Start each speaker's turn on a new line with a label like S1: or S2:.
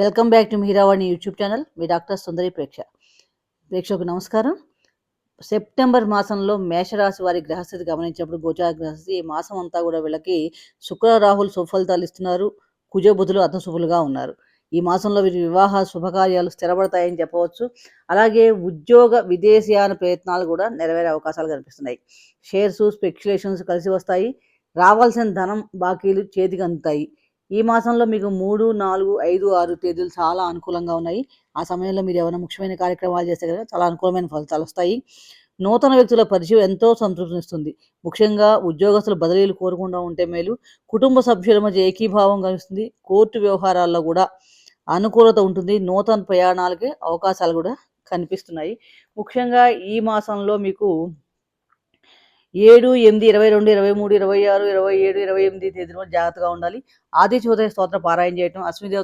S1: Welcome back to Meeravani YouTube channel. Me doctor Sundari ప్రేక్ష. ప్రేక్షకు నమస్కారం. సెప్టెంబర్ మాసంలో మేషరాశి వారి గ్రహస్థితి గమనించినప్పుడు గోచార గ్రహస్థితి ఈ మాసం అంతా కూడా వీళ్ళకి శుక్ర రాహుల్ సుఫలితాలు ఇస్తున్నారు. కుజబుధులు అర్ధశుభులుగా ఉన్నారు. ఈ మాసంలో వీరి వివాహ శుభకార్యాలు స్థిరపడతాయని చెప్పవచ్చు. అలాగే ఉద్యోగ విదేశీయాన ప్రయత్నాలు కూడా నెరవేరే అవకాశాలు కనిపిస్తున్నాయి. షేర్స్ స్పెక్యులేషన్స్ కలిసి వస్తాయి. రావాల్సిన ధనం బాకీలు చేతికి అందుతాయి. ఈ మాసంలో మీకు మూడు నాలుగు ఐదు ఆరు తేదీలు చాలా అనుకూలంగా ఉన్నాయి. ఆ సమయంలో మీరు ఏమైనా ముఖ్యమైన కార్యక్రమాలు చేస్తే కనుక చాలా అనుకూలమైన ఫలితాలు వస్తాయి. నూతన వ్యక్తుల పరిచయం ఎంతో సంతృప్తినిస్తుంది. ముఖ్యంగా ఉద్యోగస్తులు బదిలీలు కోరకుండా ఉంటే మేలు. కుటుంబ సభ్యుల మధ్య ఏకీభావం కనిపిస్తుంది. కోర్టు వ్యవహారాల్లో కూడా అనుకూలత ఉంటుంది. నూతన ప్రయాణాలకి అవకాశాలు కూడా కనిపిస్తున్నాయి. ముఖ్యంగా ఈ మాసంలో మీకు ఏడు ఎనిమిది ఇరవై రెండు ఇరవై మూడు ఇరవై ఆరు ఇరవై ఏడు ఇరవై ఎనిమిది తేదీలో జాగ్రత్తగా ఉండాలి. ఆది చోదయ స్తోత్ర పారాయణ చేయటం అశ్విదేవ